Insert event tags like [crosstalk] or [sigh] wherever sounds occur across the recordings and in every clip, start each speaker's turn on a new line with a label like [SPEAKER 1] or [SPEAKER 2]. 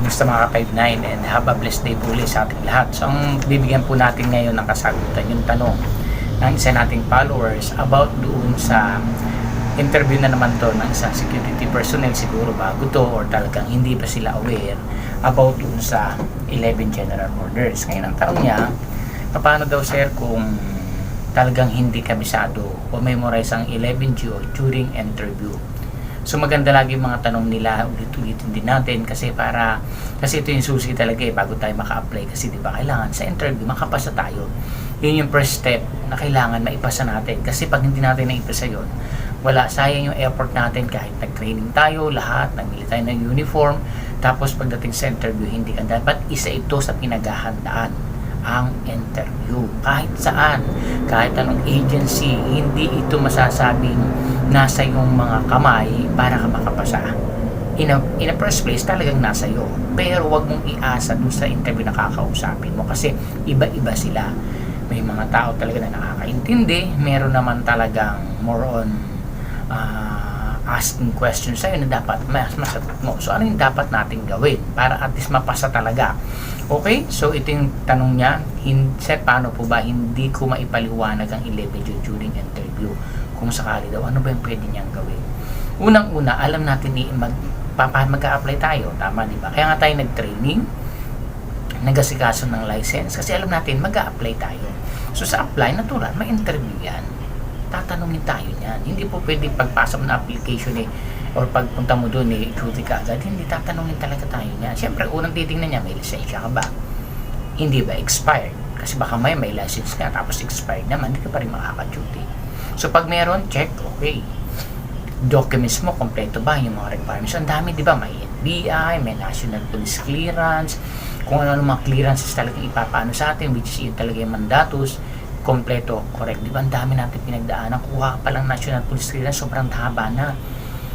[SPEAKER 1] Kumusta mga ka-59 and have a blessed day po sa ating lahat. So ang bibigyan po natin ngayon ng kasagutan yung tanong ng isa nating followers about doon sa interview na naman to ng isang security personnel siguro bago to or talagang hindi pa sila aware about doon sa 11 general orders. Ngayon ang tanong niya, paano daw sir kung talagang hindi kabisado o memorize ang 11GO during interview? So maganda lagi yung mga tanong nila, ulit-ulitin din natin kasi para kasi ito yung susi talaga eh bago tayo maka-apply kasi 'di ba kailangan sa interview makapasa tayo. Yun yung first step na kailangan maipasa natin. Kasi pag hindi natin naipasa yun, wala sayang yung effort natin kahit nag-training tayo, lahat, nagmili tayo ng uniform, tapos pagdating sa interview hindi ka dapat isa ito sa pinaghahandaan ang interview. Kahit saan kahit anong agency hindi ito masasabing nasa yung mga kamay para ka makapasa. In a, in a first place talagang nasa iyo. Pero wag mong iasa dun sa interview na kakausapin mo kasi iba-iba sila. May mga tao talaga na nakakaintindi. Meron naman talagang more on ah, asking questions sa'yo na dapat mas masagot mo so ano yung dapat nating gawin para at least mapasa talaga Okay, so ito yung tanong niya, hin, sir, paano po ba hindi ko maipaliwanag ang 11 during interview? Kung sakali daw, ano ba yung pwede niyang gawin? Unang-una, alam natin ni mag, mag-a-apply tayo, tama di ba? Kaya nga tayo nag-training, nagasikaso ng license, kasi alam natin mag-a-apply tayo. So sa apply, natural, may interview yan. Tatanungin tayo niyan. Hindi po pwede pagpasok na application eh, or pagpunta mo doon eh, duty ka agad, hindi tatanungin talaga tayo niya. Siyempre, unang titingnan niya, may lisensya ka ba? Hindi ba expired? Kasi baka may may license ka, tapos expired naman, hindi ka pa rin makaka-duty. So, pag meron, check, okay. Documents mo, kompleto ba yung mga requirements? Ang dami, di ba? May NBI, may National Police Clearance, kung ano mga clearances talagang ipapaano sa atin, which is yun talaga yung mandatus, kompleto, correct. Di ba? Ang dami natin pinagdaanan. Kuha ka pa lang National Police Clearance, sobrang haba na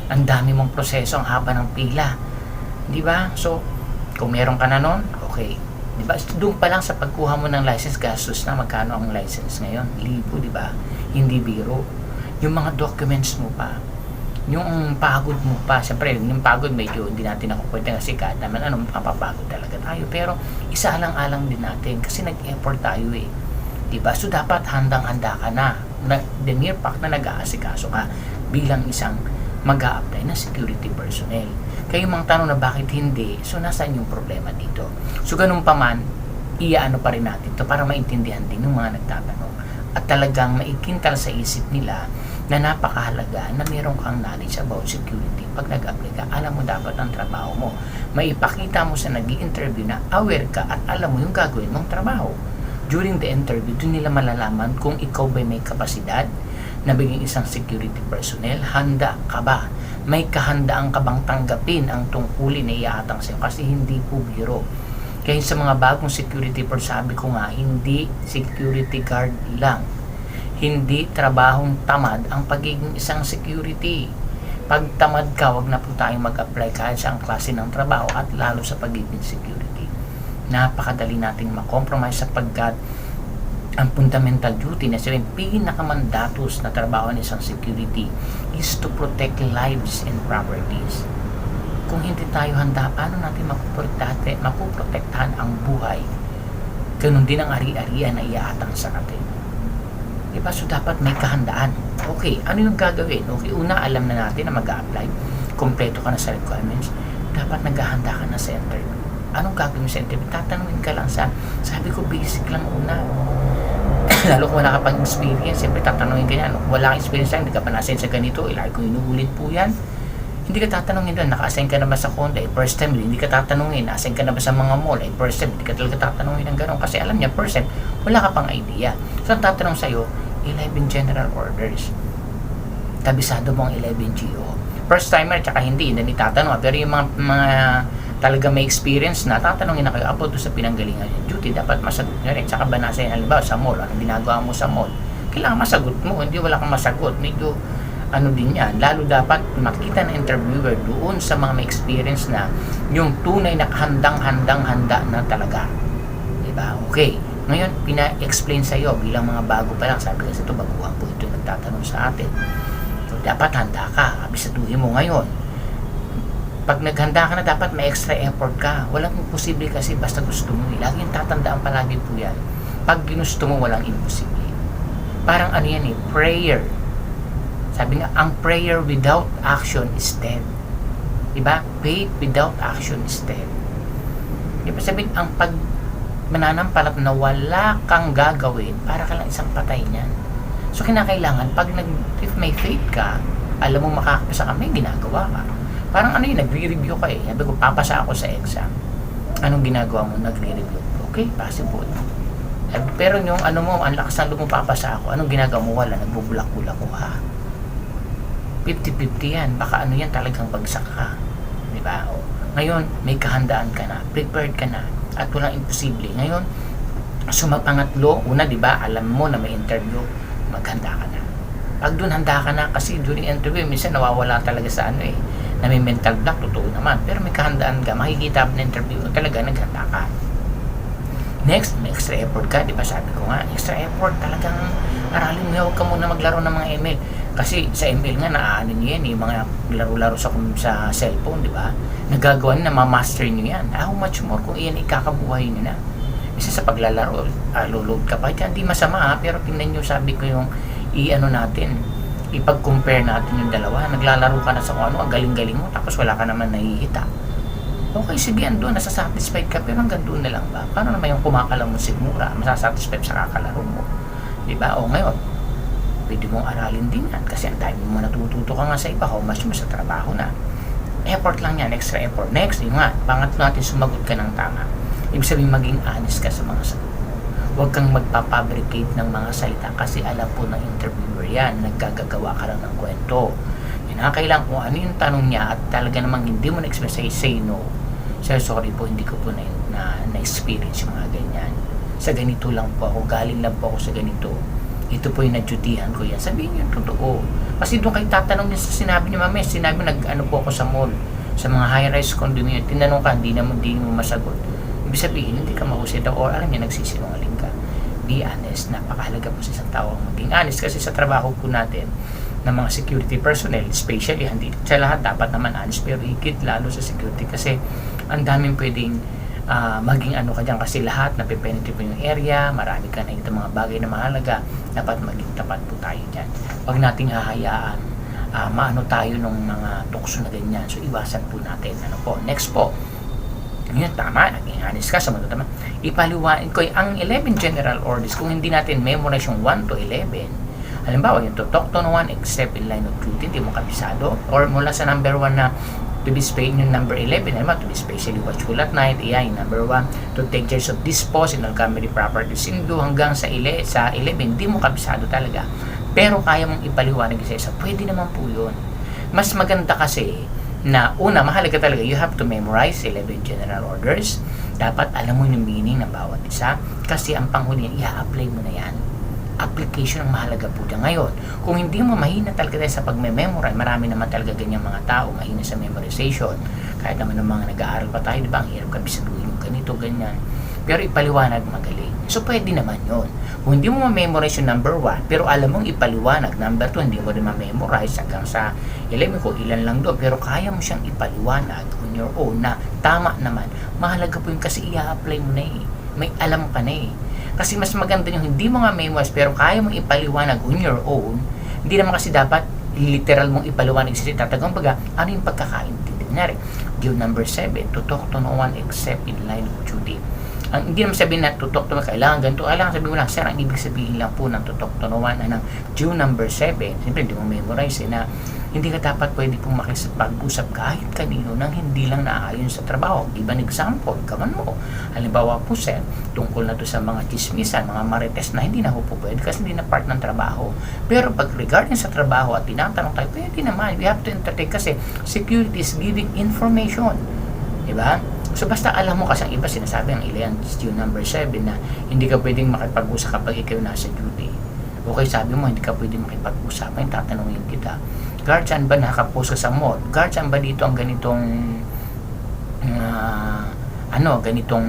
[SPEAKER 1] ang dami mong proseso, ang haba ng pila. Di ba? So, kung meron ka na nun, okay. Di ba? Doon pa lang sa pagkuha mo ng license, gastos na magkano ang license ngayon? Libo, di ba? Hindi biro. Yung mga documents mo pa, yung pagod mo pa, siyempre, yung pagod medyo hindi natin nakukwenta kasi kahit naman ano, mapapagod talaga tayo. Pero, isa alang-alang din natin kasi nag-effort tayo eh. Diba? So, dapat handang-handa ka na. na the mere fact na nag-aasikaso ka bilang isang mag apply na security personnel. Kayo mga tanong na bakit hindi, so nasaan yung problema dito? So ganun pa man, iyaano pa rin natin to para maintindihan din ng mga nagtatanong. At talagang maikintal sa isip nila na napakahalaga na meron kang knowledge about security. Pag nag-apply ka, alam mo dapat ang trabaho mo. Maipakita mo sa nag interview na aware ka at alam mo yung gagawin mong trabaho. During the interview, doon nila malalaman kung ikaw ba may kapasidad, na maging isang security personnel, handa ka ba? May kahandaan ka bang tanggapin ang tungkulin na iatang sa'yo? Kasi hindi po biro. Kaya sa mga bagong security personnel, sabi ko nga, hindi security guard lang. Hindi trabahong tamad ang pagiging isang security. Pag tamad ka, wag na po tayong mag-apply kahit sa ang klase ng trabaho at lalo sa pagiging security. Napakadali nating makompromise sapagkat ang fundamental duty na sabihin, pinakamandatos na trabaho ng isang security is to protect lives and properties. Kung hindi tayo handa, paano natin mapuprotektahan, mapuprotektahan ang buhay? Ganun din ang ari-arian na iaatang sa atin. Diba? So, dapat may kahandaan. Okay, ano yung gagawin? Okay, una, alam na natin na mag-a-apply. Kompleto ka na sa requirements. Dapat naghahanda ka na sa interview. Anong gagawin sa interview? Tatanungin ka lang sa, sabi ko, basic lang una [laughs] lalo kung wala ka pang experience, siyempre tatanungin ka yan, wala kang experience yan, hindi ka pa nasin sa ganito, ilagi ko inuulit po yan. Hindi ka tatanungin doon, naka-assign ka na ba sa Honda, eh, first time, hindi ka tatanungin, assign ka na ba sa mga mall, eh, first time, hindi ka talaga tatanungin ng gano'n, kasi alam niya, first time, wala ka pang idea. So, ang tatanong sa'yo, 11 general orders. Kabisado mo ang 11 GO. First timer, tsaka hindi, hindi tatanong, pero yung mga, mga talaga may experience na, tatanungin na kayo about sa pinanggalingan yung duty, dapat masagot nyo rin. Tsaka ba nasa yun, halimbawa sa mall, ano ginagawa mo sa mall, kailangan masagot mo, hindi wala kang masagot, medyo ano din yan, lalo dapat makita ng interviewer doon sa mga may experience na yung tunay na handang-handang-handa na talaga. Diba? Okay. Ngayon, pina-explain sa iyo bilang mga bago pa lang. Sabi kasi ito, baguhan po ito nagtatanong sa atin. So, dapat handa ka. Abisaduhin mo ngayon pag naghanda ka na, dapat may extra effort ka. Walang imposible kasi basta gusto mo. Eh. Laging tatandaan palagi po yan. Pag ginusto mo, walang imposible. Parang ano yan eh, prayer. Sabi nga, ang prayer without action is dead. Diba? Faith without action is dead. Diba sabihin, ang pag mananampalat na wala kang gagawin, para ka lang isang patay niyan. So, kinakailangan, pag nag, if may faith ka, alam mo makakapasa ka, may ginagawa ka. Parang ano yun, nagre-review ka eh. Sabi ko, papasa ako sa exam. Anong ginagawa mo? Nagre-review. Okay, possible. Sabi, pero yung ano mo, ang lakas ng mo papasa ako, anong ginagawa mo? Wala, nagbubulak-bulak ko ha. 50-50 yan. Baka ano yan, talagang bagsak ka. Di ba? O, ngayon, may kahandaan ka na, prepared ka na, at walang imposible. Ngayon, sumapangatlo, una, di ba, alam mo na may interview, maghanda ka na. Pag doon handa ka na, kasi during interview, minsan nawawala talaga sa ano eh, na may mental block, totoo naman. Pero may kahandaan ka, makikita mo na interview, talaga naghanda ka. Next, may extra effort ka, di ba sabi ko nga, extra effort talagang aralin mo, huwag ka muna maglaro ng mga email. Kasi sa email nga, naaano nyo yan, yung mga laro-laro sa, sa cellphone, di ba? Nagagawa na, ma-master nyo yan. How much more kung iyan ikakabuhay nyo na. Isa sa paglalaro, uh, load ka pa dyan, di masama ha, pero tingnan nyo, sabi ko yung i-ano natin, ipag-compare natin yung dalawa. Naglalaro ka na sa kung ano, ang galing-galing mo, tapos wala ka naman nahihita. Okay, sige, andun, nasasatisfied ka, pero hanggang doon na lang ba? Paano naman yung kumakalam mo sigmura, masasatisfied sa kakalaro mo? Di ba? O ngayon, pwede mong aralin din yan kasi ang dami mo natututo ka nga sa iba, how much mo sa trabaho na. Effort lang yan, extra effort. Next, yun nga, pangatlo natin, sumagot ka ng tama. Ibig sabihin, maging honest ka sa mga sagot. Huwag kang magpapabricate ng mga salita kasi alam po ng interviewer yan, naggagagawa ka lang ng kwento. Yun na, kailangan kung ano yung tanong niya at talaga namang hindi mo na-express, say, say no. Sir, sorry po, hindi ko po na, na, na-experience yung mga ganyan. Sa ganito lang po ako, galing lang po ako sa ganito. Ito po yung nadutihan ko yan. Sabihin niyo, totoo. Kasi doon kayo tatanong niya sa sinabi niya, mami, sinabi nag, ano po ako sa mall, sa mga high-rise condominium, tinanong ka, hindi naman, hindi mo masagot. Ibig sabihin, hindi ka mahusay daw, or alam niya, nagsisinungaling. Be honest, napakahalaga po sa isang tao ang maging honest kasi sa trabaho po natin, ng mga security personnel, especially, hindi sa lahat dapat naman honest, pero higit lalo sa security kasi ang daming pwedeng uh, maging ano ka dyan kasi lahat napipenetrate po yung area, marami ka na ito mga bagay na mahalaga, dapat maging tapat po tayo dyan. Huwag nating hahayaan uh, maano tayo ng mga tukso na ganyan. So, iwasan po natin. Ano po? Next po. Yun, tama. Naging honest ka sa mga tama. Ipaliwain ko, ang 11 general orders, kung hindi natin memorize yung 1 to 11, halimbawa, yung to talk to no one except in line of duty, hindi mo kabisado. Or mula sa number 1 na to be spaced yung number 11 naman to be spatially watchful at night iya yung number 1 to take charge of dispose in all family properties sindo hanggang sa 11 sa 11 hindi mo kabisado talaga pero kaya mong ipaliwanag sa isa pwede naman po yun mas maganda kasi na una mahalaga talaga you have to memorize 11 general orders dapat alam mo yung meaning ng bawat isa kasi ang panghuli i-apply mo na yan application ang mahalaga po dyan. Ngayon, kung hindi mo mahina talaga tayo sa pagme-memorize, marami naman talaga ganyang mga tao, mahina sa memorization. Kahit naman ng mga nag-aaral pa tayo, di ba, ang hirap kami yung ganito, ganyan. Pero ipaliwanag magaling. So, pwede naman yon Kung hindi mo ma-memorize yung number 1, pero alam mong ipaliwanag, number 2, hindi mo rin ma-memorize hanggang sa, alam ko, ilan lang doon, pero kaya mo siyang ipaliwanag on your own na tama naman. Mahalaga po yung kasi i-apply mo na eh. May alam ka na eh kasi mas maganda yung hindi mo nga memorize pero kaya mong ipaliwanag on your own. Hindi naman kasi dapat literal mong ipaliwanag sa tatagang baga, ano yung pagkakaintindi. Kunyari, due number 7, to talk to no one except in line of duty. Ang hindi naman sabihin na to talk to kailangan ganito, kailangan sabihin mo lang, sir, ang ibig sabihin lang po ng to talk to no one, ng due number 7, siyempre hindi mo memorize eh, na hindi ka dapat pwede pong makisipag-usap kahit kanino nang hindi lang naaayon sa trabaho. Give an example, kaman mo. Halimbawa po sir, tungkol na to sa mga chismisan, mga marites na hindi na po pwede kasi hindi na part ng trabaho. Pero pag regarding sa trabaho at tinatanong tayo, pwede naman. We have to entertain kasi security is giving information. Diba? So basta alam mo kasi ang iba sinasabi ang ilan yung number 7 na hindi ka pwedeng makipag-usap kapag ikaw nasa duty. Okay, sabi mo hindi ka pwedeng makipag-usap. May tatanungin kita guard saan ba nakaposto sa mall? Guard saan ba dito ang ganitong uh, ano, ganitong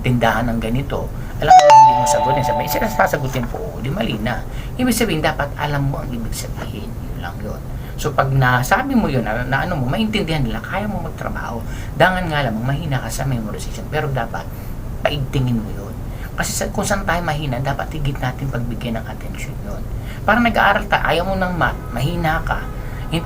[SPEAKER 1] tindahan ng ganito? Alam mo, hindi mo sagutin. Sabi, sila sasagutin po, di mali na. Ibig sabihin, dapat alam mo ang ibig sabihin. Yun lang yun. So pag nasabi mo yun, na, na ano mo, maintindihan nila, kaya mo magtrabaho. Dangan nga lang, mahina ka sa memorization. Pero dapat, paigtingin mo yun. Kasi sa, kung saan tayo mahina, dapat higit natin pagbigyan ng attention yun. Parang nag-aaral tayo, ayaw mo ng math, mahina ka,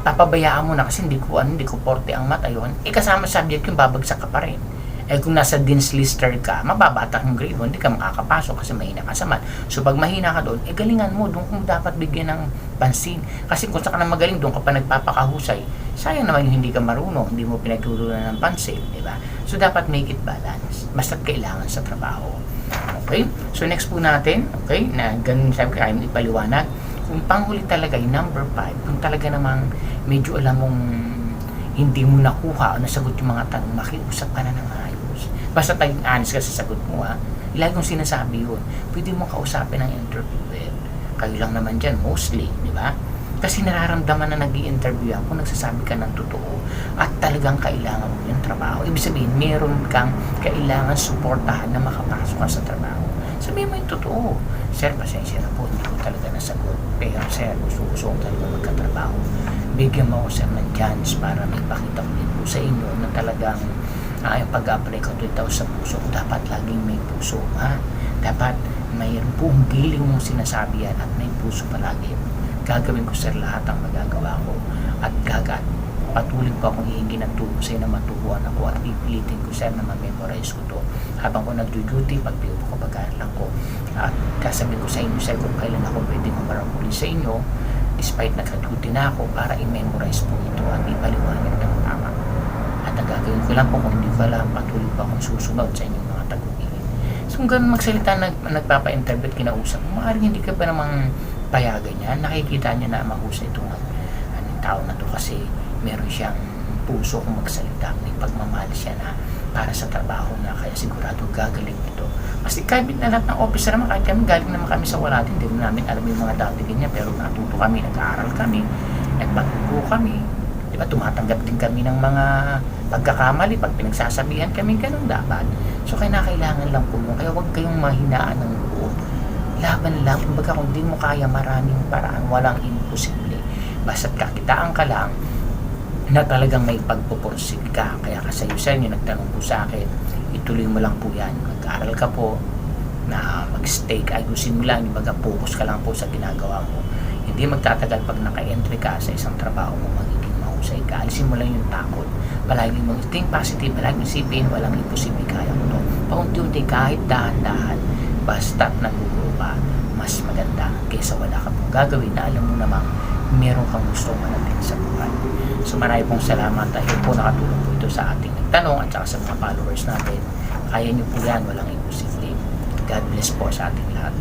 [SPEAKER 1] papabayaan mo na kasi hindi ko ano, hindi ko forte ang math, ayun. Eh kasama subject yung babagsak ka pa rin. Eh kung nasa dean's lister ka, mababata ang grade mo, hindi ka makakapasok kasi mahina ka sa math. So pag mahina ka doon, eh galingan mo, doon kung dapat bigyan ng pansin. Kasi kung saan ka na magaling, doon ka pa nagpapakahusay. Sayang naman yung hindi ka marunong, hindi mo pinagtutunan ng pansin, di ba? So dapat make it balance. Basta't kailangan sa trabaho. Okay? So next po natin, okay, na ganun sabi ko, ayaw ipaliwanag. Kung panghuli talaga yung number 5, kung talaga namang medyo alam mong hindi mo nakuha o nasagot yung mga tanong, makiusap ka na ng. Basta tayong honest ka sa sagot mo ha. Lagi kong sinasabi yun. Pwede mo kausapin ng interviewer. Kayo lang naman dyan, mostly, di ba? Kasi nararamdaman na nag interview ako, nagsasabi ka ng totoo at talagang kailangan mo yung trabaho. Ibig sabihin, meron kang kailangan suportahan na makapasok ka sa trabaho. Sabihin mo yung totoo. Sir, pasensya na po, hindi ko talaga nasagot. Pero sir, gusto kong talaga magkatrabaho. Bigyan mo ako sir chance para may pakita ko sa inyo na talagang uh, pag-apply ko dito sa puso dapat laging may puso. Ha? Dapat mayroon pong giling mong sinasabi yan at may puso palagi gagawin ko sir lahat ang magagawa ko at gagat patuloy po akong hihingi ng tulong sa na matubuan ako at pipilitin ko sir na ma-memorize ko to habang ko nagduduty pag ko pag-aaral ko at kasabihin ko sa inyo sir kung kailan ako pwede mamarapuli sa inyo despite nagka-duty na ako para i-memorize po ito at ipaliwanag ng tama at ang gagawin ko lang po kung hindi ko alam patuloy po akong susunod sa inyong mga tagubilin so kung ganun magsalita nag, nagpapa-interpret kinausap maaaring hindi ka pa namang payagan niya, nakikita niya na mahusay itong ano, tao na to kasi meron siyang puso kung magsalita, may pagmamahal siya na para sa trabaho niya, kaya sigurado gagaling ito. Kasi kahit na lahat ng officer naman, kahit kami galing naman kami sa wala din, hindi namin alam yung mga dati niya, pero natuto kami, nag-aaral kami, nagbago kami, di ba, tumatanggap din kami ng mga pagkakamali, pag pinagsasabihan kami, ganun dapat. So, kaya kailangan lang po yun, kaya huwag kayong mahinaan ng loob laban lang. Kumbaga kung di mo kaya maraming paraan, walang imposible. Basta kakitaan ka lang na talagang may pagpupursig ka. Kaya kasayusan nyo, nagtanong po sa akin, ituloy mo lang po yan. Mag-aaral ka po, na mag-stay ka, ayusin mo baga focus ka lang po sa ginagawa mo. Hindi magtatagal pag naka-entry ka sa isang trabaho mo, magiging mahusay ka. Alisin mo lang yung takot. Palagi mo think positive, palagi isipin, walang imposible kaya mo to. Paunti-unti kahit dahan-dahan, basta't naguguro ka, mas maganda kaysa wala ka pong gagawin na alam mo namang meron kang gusto manatin sa buhay. So marami pong salamat dahil po nakatulong po ito sa ating nagtanong at saka sa mga followers natin. Kaya niyo po yan, walang imposible. God bless po sa ating lahat.